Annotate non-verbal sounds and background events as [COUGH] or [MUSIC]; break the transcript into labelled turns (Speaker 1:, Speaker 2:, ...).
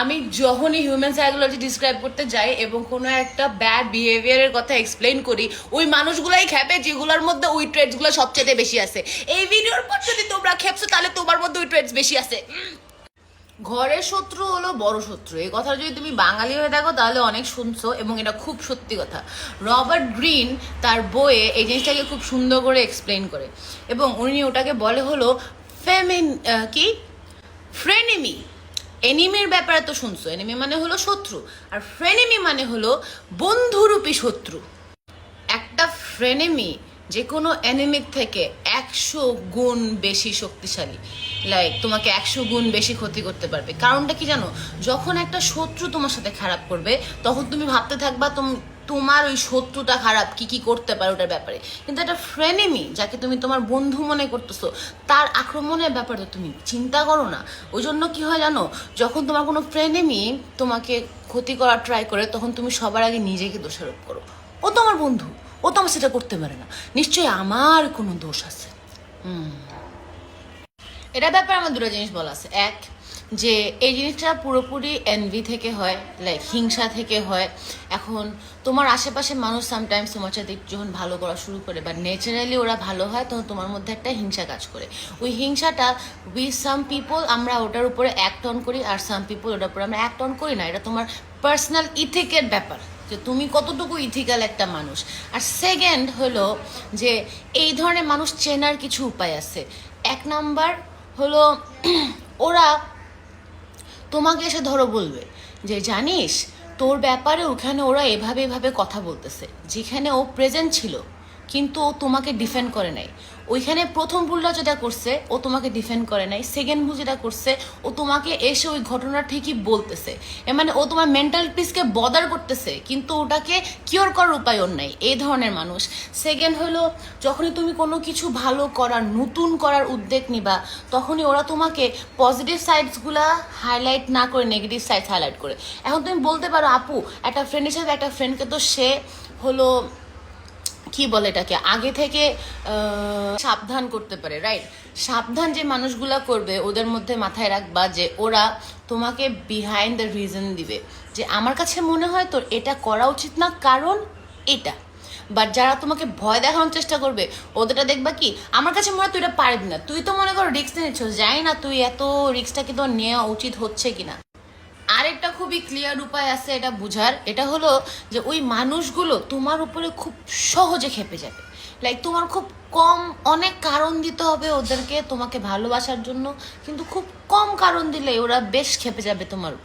Speaker 1: আমি যখনই human psychology describe করতে যাই এবং কোনো একটা ব্যাড বিহেভিয়ারের কথা এক্সপ্লেন করি, ওই মানুষগুলাই খেপে যেগুলোর মধ্যে ওই ট্রেডসগুলো সবচেয়ে বেশি আছে। এই ভিডিওর পর যদি তোমরা খেপছো, তাহলে তোমার মধ্যে ওই ট্রেডস বেশি আছে। ঘরের শত্রু হলো বড় শত্রু। এই কথাটা যদি তুমি বাঙালি হয়ে থাকো, তাহলে অনেক শুনছো এবং এটা খুব সত্যি কথা। রবার্ট গ্রিন তার বইয়ে এই জিনিসটাকে খুব সুন্দর করে এক্সপ্লেন করে। এবং উনি ওটাকে বলে হলো ফেমিন কি? ফ্রেনিমি। এনিমির ব্যাপারে তো শুনছো। এনিমি মানে হলো শত্রু, আর ফ্রেনেমি মানে হলো বন্ধুরূপী শত্রু। একটা ফ্রেনেমি যে কোনো অ্যানিমিক থেকে একশো গুণ বেশি শক্তিশালী। লাইক তোমাকে একশো গুণ বেশি ক্ষতি করতে পারবে। কারণটা কি জানো? যখন একটা শত্রু তোমার সাথে খারাপ করবে, তখন তুমি ভাবতে থাকবা, তুমি তোমার ওই শত্রুটা খারাপ, কি কি করতে পারে ওটার ব্যাপারে। কিন্তু একটা ফ্রেনেমি যাকে তুমি তোমার বন্ধু মনে করতেছো, তার আক্রমণের ব্যাপারে তুমি চিন্তা করো না। ওই জন্য কি হয় জানো, যখন তোমার কোনো ফ্রেনেমি তোমাকে ক্ষতি করার ট্রাই করে, তখন তুমি সবার আগে নিজেকে দোষারোপ করো। ও তো আমার বন্ধু, ও তো আমার সেটা করতে পারে না। নিশ্চয়ই আমার কোনো দোষ আছে। হুম। এটা ব্যাপারে আমার দুটো জিনিস বলা আছে। এক যে এই জিনিসটা পুরোপুরি এনভি থেকে হয় লাইক হিংসা থেকে হয়। এখন তোমার আশেপাশে মানুষ সামটাইমস তোমার সাথে যখন ভালো করা শুরু করে বা ন্যাচারালি ওরা ভালো হয়, তখন তোমার মধ্যে একটা হিংসা কাজ করে। ওই হিংসাটা উই সাম পিপল আমরা ওটার উপরে অ্যাক্ট অন করি আর সাম পিপল ওটার উপরে আমরা অ্যাক্ট অন করি না। এটা তোমার পার্সোনাল ইথিকের ব্যাপার যে তুমি কতটুকু ইথিক্যাল একটা মানুষ। আর সেকেন্ড হলো যে এই ধরনের মানুষ চেনার কিছু উপায় আছে। এক নাম্বার হলো [CLEARS THROAT] ওরা তোমাকে এসে ধরো বলবে যে, জানিস, তোর ব্যাপারে ওখানে ওরা এভাবে এভাবে কথা বলতেছে, যেখানে ও প্রেজেন্ট ছিল। কিন্তু ও তোমাকে ডিফেন্ড করে নাই। ওইখানে প্রথম ভুলটা যেটা করছে, ও তোমাকে ডিফেন্ড করে নাই। সেকেন্ড ভুল যেটা করছে, ও তোমাকে এসে ওই ঘটনা ঠিকই বলতেছে। এ মানে ও তোমার মেন্টাল পিসকে বদার করতেছে, কিন্তু ওটাকে কিওর করার উপায় ওর নাই, এই ধরনের মানুষ। সেকেন্ড হলো, যখনই তুমি কোনো কিছু ভালো করার, নতুন করার উদ্যোগ নিবা, তখনই ওরা তোমাকে পজিটিভ সাইডসগুলা হাইলাইট না করে নেগেটিভ সাইডস হাইলাইট করে। এখন তুমি বলতে পারো, আপু, একটা ফ্রেন্ড হিসেবে একটা ফ্রেন্ডকে তো সে হলো কি বলে এটাকে? আগে থেকে সাবধান করতে পারে রাইট সাবধান যে মানুষগুলা করবে, ওদের মধ্যে মাথায় রাখবা যে ওরা তোমাকে বিহাইন্ড দ্য রিজন দিবে। যে আমার কাছে মনে হয় তোর এটা করা উচিত না, কারণ এটা। বাট যারা তোমাকে ভয় দেখানোর চেষ্টা করবে, ওদেরটা দেখবা কি, আমার কাছে মনে হয় তুই এটা পারবি না। তুই তো মনে করো রিক্স নিচ্ছ, জানি না তুই এত রিক্সটা কি তোর নেওয়া উচিত হচ্ছে কিনা। খুবই ক্লিয়ার উপায় আছে এটা বুঝার। এটা হলো যে ওই মানুষগুলো তোমার উপরে খুব সহজে খেপে যাবে। লাইক তোমার খুব কম অনেক কারণ দিতে হবে ওদেরকে তোমাকে ভালোবাসার জন্য, কিন্তু খুব কম কারণ দিলে ওরা বেশ খেপে যাবে তোমার উপর।